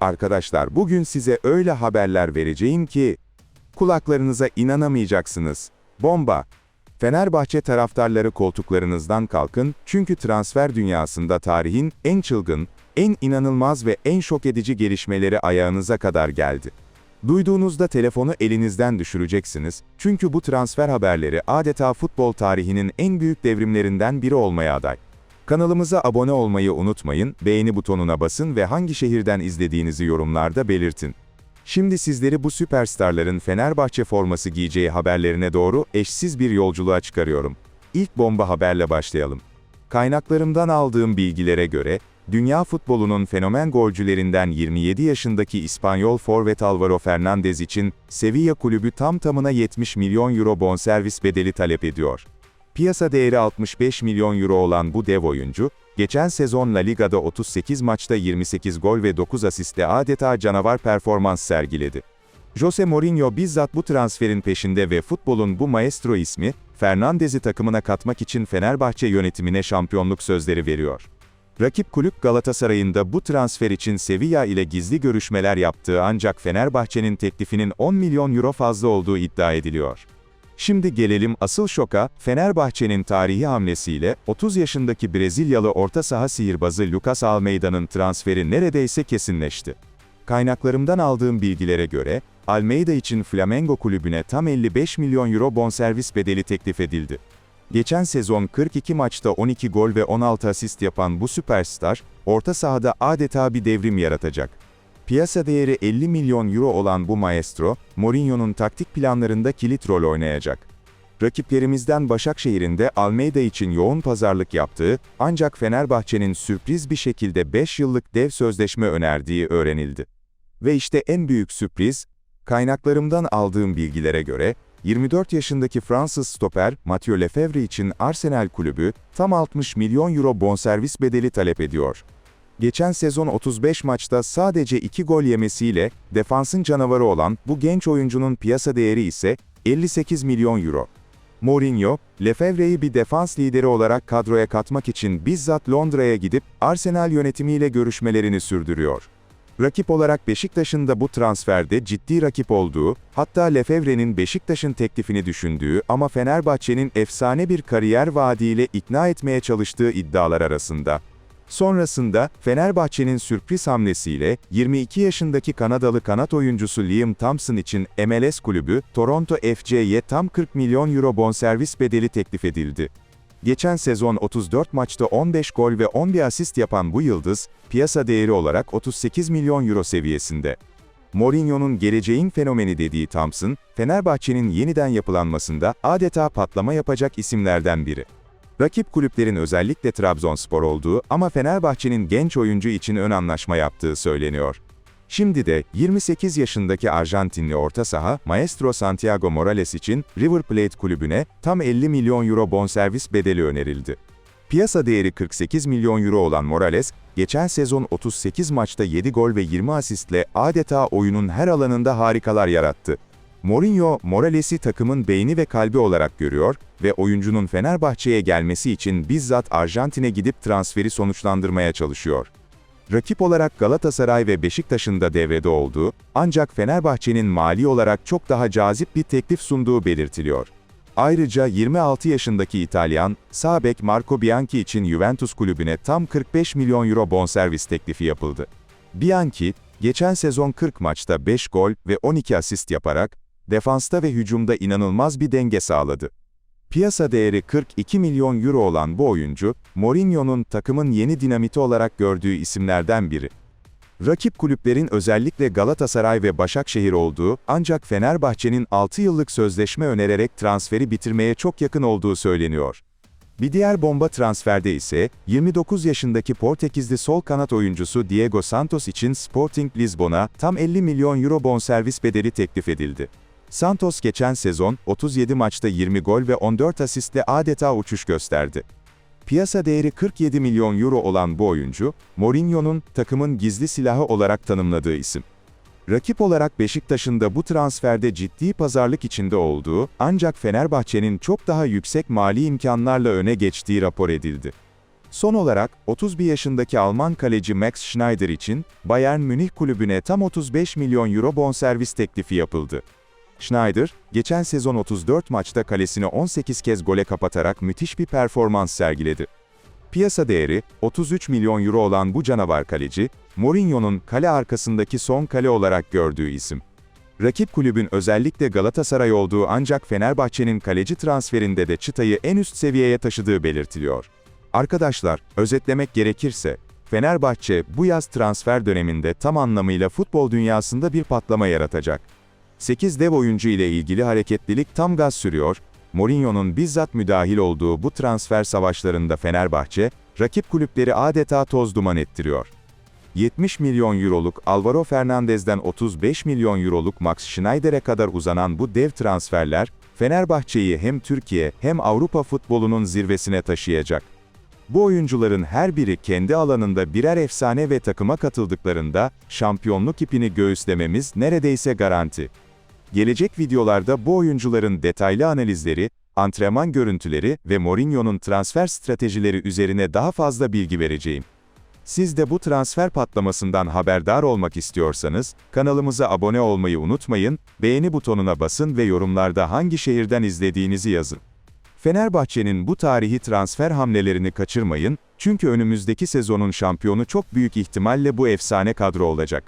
Arkadaşlar bugün size öyle haberler vereceğim ki kulaklarınıza inanamayacaksınız. Bomba! Fenerbahçe taraftarları koltuklarınızdan kalkın çünkü transfer dünyasında tarihin en çılgın, en inanılmaz ve en şok edici gelişmeleri ayağınıza kadar geldi. Duyduğunuzda telefonu elinizden düşüreceksiniz çünkü bu transfer haberleri adeta futbol tarihinin en büyük devrimlerinden biri olmaya aday. Kanalımıza abone olmayı unutmayın, beğeni butonuna basın ve hangi şehirden izlediğinizi yorumlarda belirtin. Şimdi sizleri bu süperstarların Fenerbahçe forması giyeceği haberlerine doğru eşsiz bir yolculuğa çıkarıyorum. İlk bomba haberle başlayalım. Kaynaklarımdan aldığım bilgilere göre, dünya futbolunun fenomen golcülerinden 27 yaşındaki İspanyol forvet Alvaro Fernandez için Sevilla kulübü tam tamına 70 milyon euro bonservis bedeli talep ediyor. Piyasa değeri 65 milyon euro olan bu dev oyuncu, geçen sezon La Liga'da 38 maçta 28 gol ve 9 asiste adeta canavar performans sergiledi. Jose Mourinho bizzat bu transferin peşinde ve futbolun bu maestro ismi, Fernandez'i takımına katmak için Fenerbahçe yönetimine şampiyonluk sözleri veriyor. Rakip kulüp Galatasaray'ın da bu transfer için Sevilla ile gizli görüşmeler yaptığı ancak Fenerbahçe'nin teklifinin 10 milyon euro fazla olduğu iddia ediliyor. Şimdi gelelim asıl şoka, Fenerbahçe'nin tarihi hamlesiyle, 30 yaşındaki Brezilyalı orta saha sihirbazı Lucas Almeida'nın transferi neredeyse kesinleşti. Kaynaklarımdan aldığım bilgilere göre, Almeida için Flamengo kulübüne tam 55 milyon euro bonservis bedeli teklif edildi. Geçen sezon 42 maçta 12 gol ve 16 asist yapan bu süperstar, orta sahada adeta bir devrim yaratacak. Piyasa değeri 50 milyon euro olan bu maestro, Mourinho'nun taktik planlarında kilit rol oynayacak. Rakiplerimizden Başakşehir'in de Almeida için yoğun pazarlık yaptığı, ancak Fenerbahçe'nin sürpriz bir şekilde 5 yıllık dev sözleşme önerdiği öğrenildi. Ve işte en büyük sürpriz, kaynaklarımdan aldığım bilgilere göre, 24 yaşındaki Fransız stoper Mathieu Lefebvre için Arsenal kulübü tam 60 milyon euro bonservis bedeli talep ediyor. Geçen sezon 35 maçta sadece 2 gol yemesiyle defansın canavarı olan bu genç oyuncunun piyasa değeri ise 58 milyon euro. Mourinho, Lefebvre'yi bir defans lideri olarak kadroya katmak için bizzat Londra'ya gidip Arsenal yönetimiyle görüşmelerini sürdürüyor. Rakip olarak Beşiktaş'ın da bu transferde ciddi rakip olduğu, hatta Lefebvre'nin Beşiktaş'ın teklifini düşündüğü ama Fenerbahçe'nin efsane bir kariyer vaadiyle ikna etmeye çalıştığı iddialar arasında. Sonrasında, Fenerbahçe'nin sürpriz hamlesiyle, 22 yaşındaki Kanadalı kanat oyuncusu Liam Thompson için MLS kulübü, Toronto FC'ye tam 40 milyon euro bonservis bedeli teklif edildi. Geçen sezon 34 maçta 15 gol ve 11 asist yapan bu yıldız, piyasa değeri olarak 38 milyon euro seviyesinde. Mourinho'nun geleceğin fenomeni dediği Thompson, Fenerbahçe'nin yeniden yapılanmasında adeta patlama yapacak isimlerden biri. Rakip kulüplerin özellikle Trabzonspor olduğu ama Fenerbahçe'nin genç oyuncu için ön anlaşma yaptığı söyleniyor. Şimdi de 28 yaşındaki Arjantinli orta saha Maestro Santiago Morales için River Plate kulübüne tam 50 milyon euro bonservis bedeli önerildi. Piyasa değeri 48 milyon euro olan Morales, geçen sezon 38 maçta 7 gol ve 20 asistle adeta oyunun her alanında harikalar yarattı. Mourinho, Morales'i takımın beyni ve kalbi olarak görüyor ve oyuncunun Fenerbahçe'ye gelmesi için bizzat Arjantin'e gidip transferi sonuçlandırmaya çalışıyor. Rakip olarak Galatasaray ve Beşiktaş'ın da devrede olduğu, ancak Fenerbahçe'nin mali olarak çok daha cazip bir teklif sunduğu belirtiliyor. Ayrıca 26 yaşındaki İtalyan, sağ Marco Bianchi için Juventus kulübüne tam 45 milyon euro bonservis teklifi yapıldı. Bianchi, geçen sezon 40 maçta 5 gol ve 12 asist yaparak, defansta ve hücumda inanılmaz bir denge sağladı. Piyasa değeri 42 milyon euro olan bu oyuncu, Mourinho'nun takımın yeni dinamiti olarak gördüğü isimlerden biri. Rakip kulüplerin özellikle Galatasaray ve Başakşehir olduğu, ancak Fenerbahçe'nin 6 yıllık sözleşme önererek transferi bitirmeye çok yakın olduğu söyleniyor. Bir diğer bomba transferde ise, 29 yaşındaki Portekizli sol kanat oyuncusu Diego Santos için Sporting Lisbon'a tam 50 milyon euro bonservis bedeli teklif edildi. Santos geçen sezon, 37 maçta 20 gol ve 14 asistle adeta uçuş gösterdi. Piyasa değeri 47 milyon euro olan bu oyuncu, Mourinho'nun takımın gizli silahı olarak tanımladığı isim. Rakip olarak Beşiktaş'ın da bu transferde ciddi pazarlık içinde olduğu, ancak Fenerbahçe'nin çok daha yüksek mali imkanlarla öne geçtiği rapor edildi. Son olarak, 31 yaşındaki Alman kaleci Max Schneider için, Bayern Münih kulübüne tam 35 milyon euro bonservis teklifi yapıldı. Schneider, geçen sezon 34 maçta kalesini 18 kez gole kapatarak müthiş bir performans sergiledi. Piyasa değeri, 33 milyon euro olan bu canavar kaleci, Mourinho'nun kale arkasındaki son kale olarak gördüğü isim. Rakip kulübün özellikle Galatasaray olduğu ancak Fenerbahçe'nin kaleci transferinde de çıtayı en üst seviyeye taşıdığı belirtiliyor. Arkadaşlar, özetlemek gerekirse, Fenerbahçe bu yaz transfer döneminde tam anlamıyla futbol dünyasında bir patlama yaratacak. 8 dev oyuncu ile ilgili hareketlilik tam gaz sürüyor, Mourinho'nun bizzat müdahil olduğu bu transfer savaşlarında Fenerbahçe, rakip kulüpleri adeta toz duman ettiriyor. 70 milyon euroluk Alvaro Fernandez'den 35 milyon euroluk Max Schneider'e kadar uzanan bu dev transferler, Fenerbahçe'yi hem Türkiye hem Avrupa futbolunun zirvesine taşıyacak. Bu oyuncuların her biri kendi alanında birer efsane ve takıma katıldıklarında, şampiyonluk ipini göğüslememiz neredeyse garanti. Gelecek videolarda bu oyuncuların detaylı analizleri, antrenman görüntüleri ve Mourinho'nun transfer stratejileri üzerine daha fazla bilgi vereceğim. Siz de bu transfer patlamasından haberdar olmak istiyorsanız, kanalımıza abone olmayı unutmayın, beğeni butonuna basın ve yorumlarda hangi şehirden izlediğinizi yazın. Fenerbahçe'nin bu tarihi transfer hamlelerini kaçırmayın, çünkü önümüzdeki sezonun şampiyonu çok büyük ihtimalle bu efsane kadro olacak.